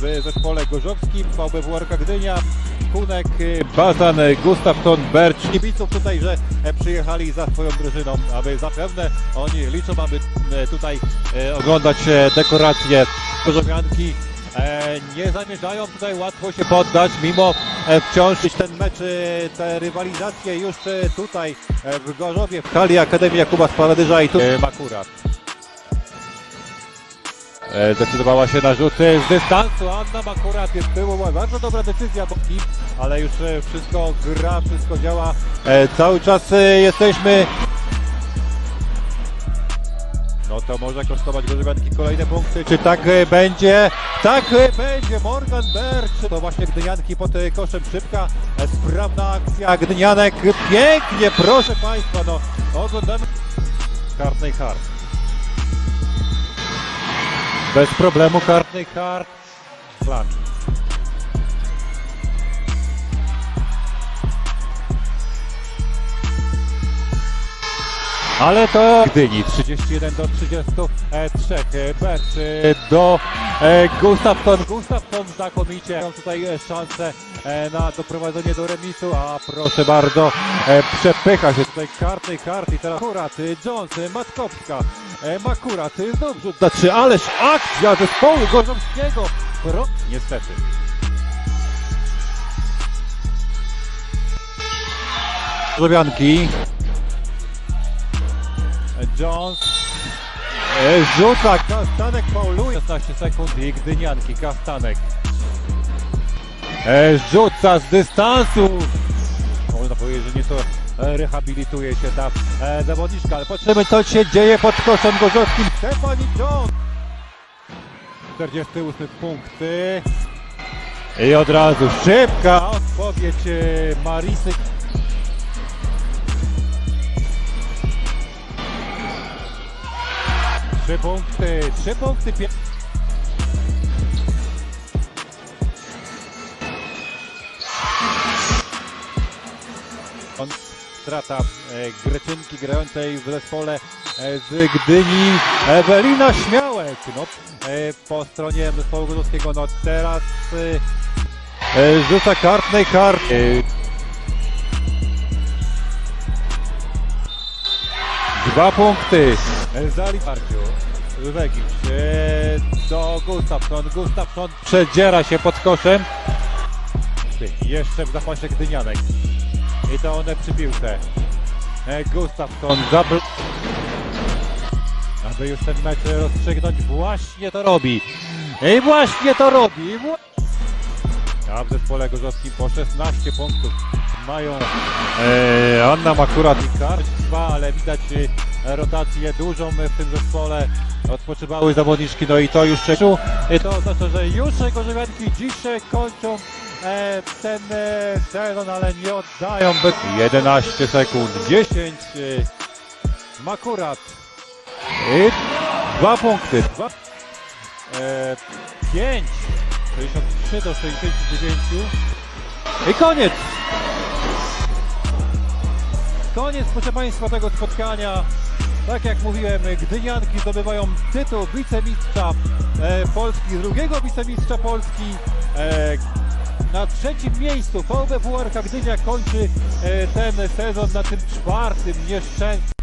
w zespole gorzowskim, VBW Arka Gdynia, Kunek, Bazan, Gustafson, Bercz. Kibiców tutaj, że e, przyjechali za swoją drużyną, aby zapewne oni liczą, aby e, tutaj e, oglądać e, dekoracje gorzowianki. E, Nie zamierzają tutaj łatwo się poddać, mimo e, wciąż ten mecz, e, te rywalizacje już e, tutaj e, w Gorzowie, w hali Akademii Jakuba Sparadyża i tu e, Makurat. E, Zdecydowała się na rzuty z dystansu. Anna Makurat jest była bardzo dobra decyzja, bo i- ale już e, wszystko gra, wszystko działa. E, Cały czas e, jesteśmy. No to może kosztować Gorzowianki kolejne punkty. Czy tak e, będzie? Tak e, będzie. Morgan Bercz. To właśnie Gdynianki pod e, koszem szybka. e, Sprawna akcja Gdynianek. Pięknie, proszę Państwa. No oglądamy. Kartnej hard. Bez problemu kartny kart. Flank. Ale to Gdyni 31 do 33. Becz e, do e, Gustafson. Gustafson znakomicie. Mają tutaj e, szansę e, na doprowadzenie do remisu, a proszę bardzo, e, przepycha się tutaj kartny kart i teraz akurat e, Jones, e, Matkowska, e, Makurat, e, znów rzut za trzy, ależ akcja zespołu Gorzowskiego. Pro... Niestety. Gorzowianki. Jones. E, rzuca, Kastanek fauluje 16 sekund i Gdynianki, Kastanek. E, rzuca z dystansu. Można powiedzieć, że nieco e, rehabilituje się ta zawodniczka, ale patrzymy co się dzieje pod koszem gorzowskim. Stefani Jones. 48 punkty i od razu szybka odpowiedź Marisy Trzy punkty, trzy punkty. Pie... On strata e, Greczynki grającej w zespole e, z Gdyni Ewelina Śmiałek. No, e, po stronie zespołu gorzowskiego, no teraz rzuca kartnej kart. E, Dwa punkty za Liparciu. Wegić e, do Gustafson. Gustafson przedziera się pod koszem. Jeszcze w zapasie Gdynianek. I to one przy piłce. E, Gustafson zabl... Aby już ten mecz rozstrzygnąć, właśnie to robi. I właśnie to robi. A w zespole gorzowskim po 16 punktów mają e, Anna Makurat i Karć dwa, ale widać e, rotację dużą w tym zespole. Odpoczywały zawodniczki, no i to już i to oznacza, że już Gorzowianki dziś e, kończą e, ten e, sezon, ale nie oddają. By... 11 sekund, 10 e, Makurat i dwa punkty, e, 5 63 do 69 i koniec! Koniec, proszę Państwa, tego spotkania. Tak jak mówiłem, Gdynianki zdobywają tytuł wicemistrza e, Polski, drugiego wicemistrza Polski. E, na trzecim miejscu VBW Arka Gdynia kończy e, ten sezon na tym czwartym nieszczęsnym.